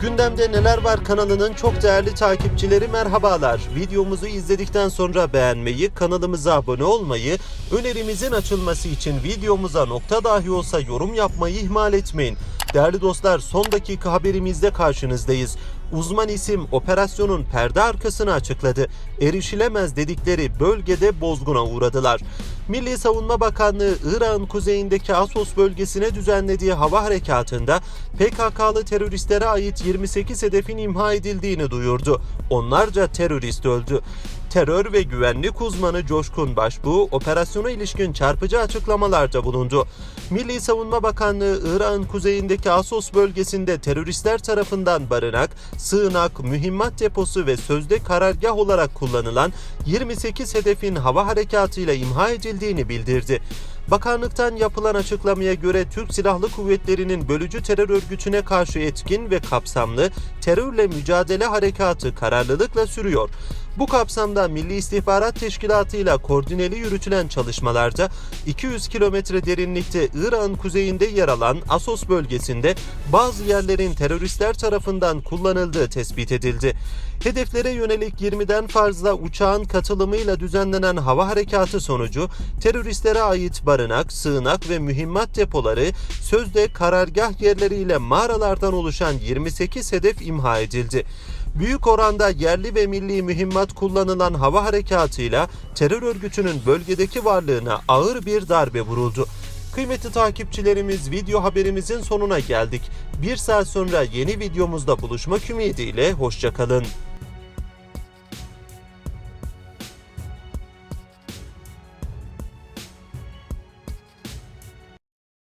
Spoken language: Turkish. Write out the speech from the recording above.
Gündemde Neler Var kanalının çok değerli takipçileri merhabalar. Videomuzu izledikten sonra beğenmeyi, kanalımıza abone olmayı, önerimizin açılması için videomuza nokta dahi olsa yorum yapmayı ihmal etmeyin. Değerli dostlar son dakika haberimizde karşınızdayız. Uzman isim operasyonun perde arkasını açıkladı. Erişilemez dedikleri bölgede bozguna uğradılar. Milli Savunma Bakanlığı Irak'ın kuzeyindeki Asos bölgesine düzenlediği hava harekatında PKK'lı teröristlere ait 28 hedefin imha edildiğini duyurdu. Onlarca terörist öldü. Terör ve güvenlik uzmanı Coşkun Başbuğ operasyona ilişkin çarpıcı açıklamalarda bulundu. Milli Savunma Bakanlığı Irak'ın kuzeyindeki Asos bölgesinde teröristler tarafından barınak, sığınak, mühimmat deposu ve sözde karargah olarak kullanılan 28 hedefin hava harekatıyla imha edildiğini bildirdi. Bakanlıktan yapılan açıklamaya göre Türk Silahlı Kuvvetleri'nin bölücü terör örgütüne karşı etkin ve kapsamlı terörle mücadele harekatı kararlılıkla sürüyor. Bu kapsamda Milli İstihbarat Teşkilatı ile koordineli yürütülen çalışmalarda 200 kilometre derinlikte İran kuzeyinde yer alan Asos bölgesinde bazı yerlerin teröristler tarafından kullanıldığı tespit edildi. Hedeflere yönelik 20'den fazla uçağın katılımıyla düzenlenen hava harekatı sonucu teröristlere ait barınak, sığınak ve mühimmat depoları sözde karargah yerleriyle mağaralardan oluşan 28 hedef imha edildi. Büyük oranda yerli ve milli mühimmat kullanılan hava harekatıyla terör örgütünün bölgedeki varlığına ağır bir darbe vuruldu. Kıymetli takipçilerimiz video haberimizin sonuna geldik. Bir saat sonra yeni videomuzda buluşmak ümidiyle hoşçakalın.